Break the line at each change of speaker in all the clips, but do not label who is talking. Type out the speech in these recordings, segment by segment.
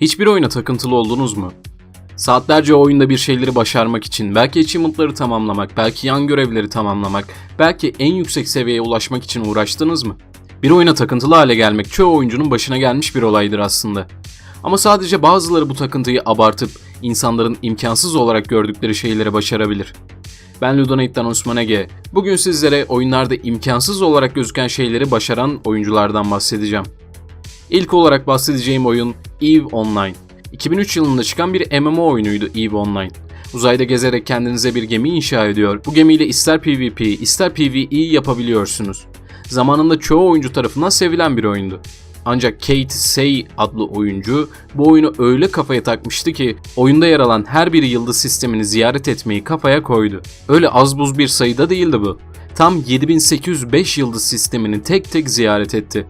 Hiçbir oyuna takıntılı oldunuz mu? Saatlerce oyunda bir şeyleri başarmak için, belki achievement'ları tamamlamak, belki yan görevleri tamamlamak, belki en yüksek seviyeye ulaşmak için uğraştınız mı? Bir oyuna takıntılı hale gelmek çoğu oyuncunun başına gelmiş bir olaydır aslında. Ama sadece bazıları bu takıntıyı abartıp insanların imkansız olarak gördükleri şeyleri başarabilir. Ben Ludonate'den Osman Ege. Bugün sizlere oyunlarda imkansız olarak gözüken şeyleri başaran oyunculardan bahsedeceğim. İlk olarak bahsedeceğim oyun EVE Online. 2003 yılında çıkan bir MMO oyunuydu EVE Online. Uzayda gezerek kendinize bir gemi inşa ediyor. Bu gemiyle ister PvP ister PvE yapabiliyorsunuz. Zamanında çoğu oyuncu tarafından sevilen bir oyundu. Ancak Kate Say adlı oyuncu bu oyunu öyle kafaya takmıştı ki oyunda yer alan her bir yıldız sistemini ziyaret etmeyi kafaya koydu. Öyle az buz bir sayıda değildi bu. Tam 7805 yıldız sistemini tek tek ziyaret etti.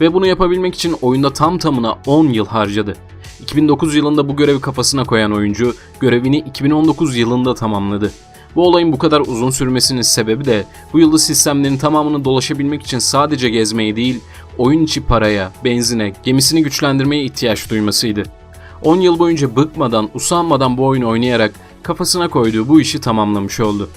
Ve bunu yapabilmek için oyunda tam tamına 10 yıl harcadı. 2009 yılında bu görevi kafasına koyan oyuncu görevini 2019 yılında tamamladı. Bu olayın bu kadar uzun sürmesinin sebebi de bu yıldız sistemlerinin tamamını dolaşabilmek için sadece gezmeye değil, oyun içi paraya, benzine, gemisini güçlendirmeye ihtiyaç duymasıydı. 10 yıl boyunca bıkmadan, usanmadan bu oyunu oynayarak kafasına koyduğu bu işi tamamlamış oldu.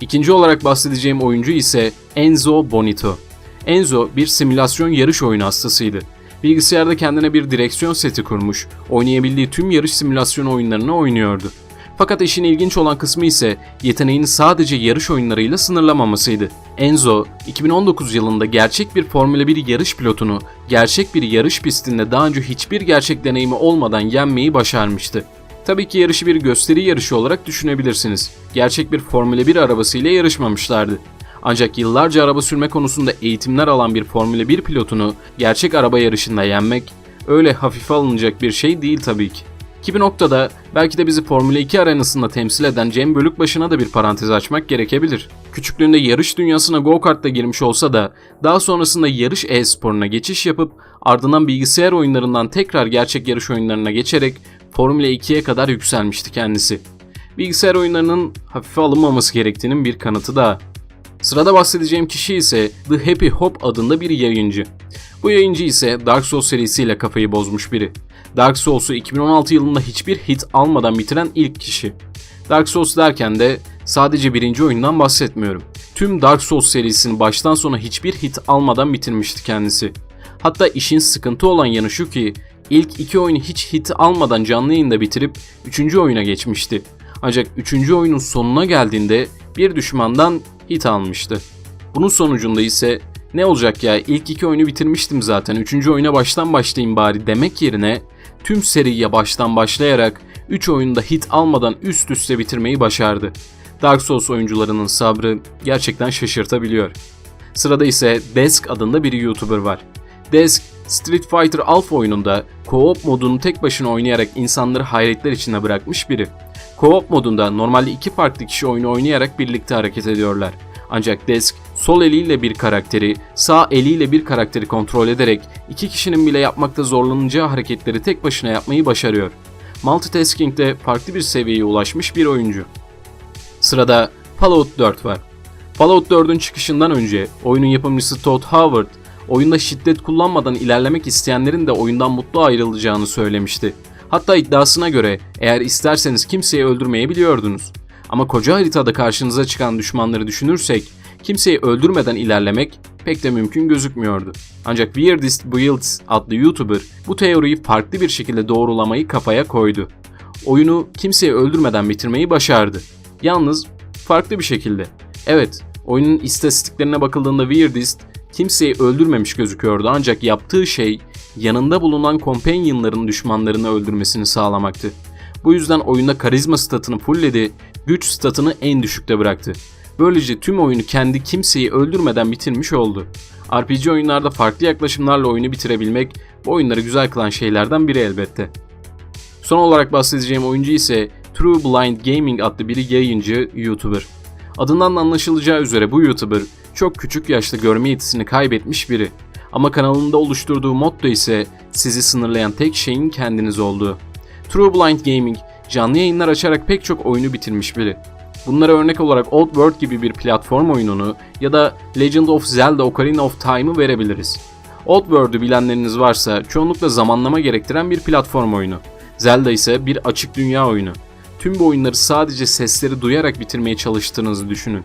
İkinci olarak bahsedeceğim oyuncu ise Enzo Bonito. Enzo bir simülasyon yarış oyunu hastasıydı. Bilgisayarda kendine bir direksiyon seti kurmuş, oynayabildiği tüm yarış simülasyon oyunlarını oynuyordu. Fakat işin ilginç olan kısmı ise yeteneğini sadece yarış oyunlarıyla sınırlamamasıydı. Enzo, 2019 yılında gerçek bir Formula 1 yarış pilotunu gerçek bir yarış pistinde daha önce hiçbir gerçek deneyimi olmadan yenmeyi başarmıştı. Tabii ki yarışı bir gösteri yarışı olarak düşünebilirsiniz. Gerçek bir Formula 1 arabasıyla yarışmamışlardı. Ancak yıllarca araba sürme konusunda eğitimler alan bir Formula 1 pilotunu gerçek araba yarışında yenmek öyle hafife alınacak bir şey değil tabii ki. Ki bir noktada belki de bizi Formula 2 arenasında temsil eden Cem Bölükbaşı'na da bir parantez açmak gerekebilir. Küçüklüğünde yarış dünyasına go-kartla girmiş olsa da daha sonrasında yarış e-sporuna geçiş yapıp ardından bilgisayar oyunlarından tekrar gerçek yarış oyunlarına geçerek Formula 2'ye kadar yükselmişti kendisi. Bilgisayar oyunlarının hafife alınmaması gerektiğinin bir kanıtı daha. Sırada bahsedeceğim kişi ise The Happy Hop adında bir yayıncı. Bu yayıncı ise Dark Souls serisiyle kafayı bozmuş biri. Dark Souls'u 2016 yılında hiçbir hit almadan bitiren ilk kişi. Dark Souls derken de sadece birinci oyundan bahsetmiyorum. Tüm Dark Souls serisini baştan sona hiçbir hit almadan bitirmişti kendisi. Hatta işin sıkıntı olan yanı şu ki ilk iki oyunu hiç hit almadan canlı yayında bitirip üçüncü oyuna geçmişti. Ancak üçüncü oyunun sonuna geldiğinde bir düşmandan hit almıştı. Bunun sonucunda ise ne olacak ya ilk iki oyunu bitirmiştim zaten üçüncü oyuna baştan başlayayım bari demek yerine tüm seriye baştan başlayarak 3 oyunda hit almadan üst üste bitirmeyi başardı. Dark Souls oyuncularının sabrı gerçekten şaşırtabiliyor. Sırada ise Desk adında bir YouTuber var. Desk, Street Fighter Alpha oyununda co-op modunu tek başına oynayarak insanları hayretler içinde bırakmış biri. Co-op modunda normalde iki farklı kişi oyunu oynayarak birlikte hareket ediyorlar. Ancak Desk sol eliyle bir karakteri, sağ eliyle bir karakteri kontrol ederek iki kişinin bile yapmakta zorlanacağı hareketleri tek başına yapmayı başarıyor. Multitasking'de farklı bir seviyeye ulaşmış bir oyuncu. Sırada Fallout 4 var. Fallout 4'ün çıkışından önce oyunun yapımcısı Todd Howard, oyunda şiddet kullanmadan ilerlemek isteyenlerin de oyundan mutlu ayrılacağını söylemişti. Hatta iddiasına göre eğer isterseniz kimseyi öldürmeyebiliyordunuz. Ama koca haritada karşınıza çıkan düşmanları düşünürsek kimseyi öldürmeden ilerlemek pek de mümkün gözükmüyordu. Ancak Weirdest Builds adlı YouTuber bu teoriyi farklı bir şekilde doğrulamayı kafaya koydu. Oyunu kimseyi öldürmeden bitirmeyi başardı. Yalnız farklı bir şekilde. Evet, oyunun istatistiklerine bakıldığında Weirdest kimseyi öldürmemiş gözüküyordu ancak yaptığı şey yanında bulunan companionların düşmanlarını öldürmesini sağlamaktı. Bu yüzden oyunda karizma statını fullledi, güç statını en düşükte bıraktı. Böylece tüm oyunu kendi kimseyi öldürmeden bitirmiş oldu. RPG oyunlarda farklı yaklaşımlarla oyunu bitirebilmek bu oyunları güzel kılan şeylerden biri elbette. Son olarak bahsedeceğim oyuncu ise True Blind Gaming adlı bir yayıncı YouTuber. Adından da anlaşılacağı üzere bu YouTuber çok küçük yaşta görme yetisini kaybetmiş biri. Ama kanalında oluşturduğu motto ise sizi sınırlayan tek şeyin kendiniz olduğu. True Blind Gaming canlı yayınlar açarak pek çok oyunu bitirmiş biri. Bunlara örnek olarak Old World gibi bir platform oyununu ya da Legend of Zelda Ocarina of Time'ı verebiliriz. Old World'ü bilenleriniz varsa çoğunlukla zamanlama gerektiren bir platform oyunu. Zelda ise bir açık dünya oyunu. Tüm bu oyunları sadece sesleri duyarak bitirmeye çalıştığınızı düşünün.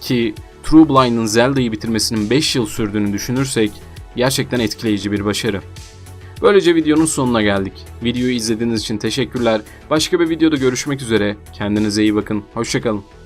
Ki True Blind'ın Zelda'yı bitirmesinin 5 yıl sürdüğünü düşünürsek gerçekten etkileyici bir başarı. Böylece videonun sonuna geldik. Videoyu izlediğiniz için teşekkürler. Başka bir videoda görüşmek üzere. Kendinize iyi bakın. Hoşçakalın.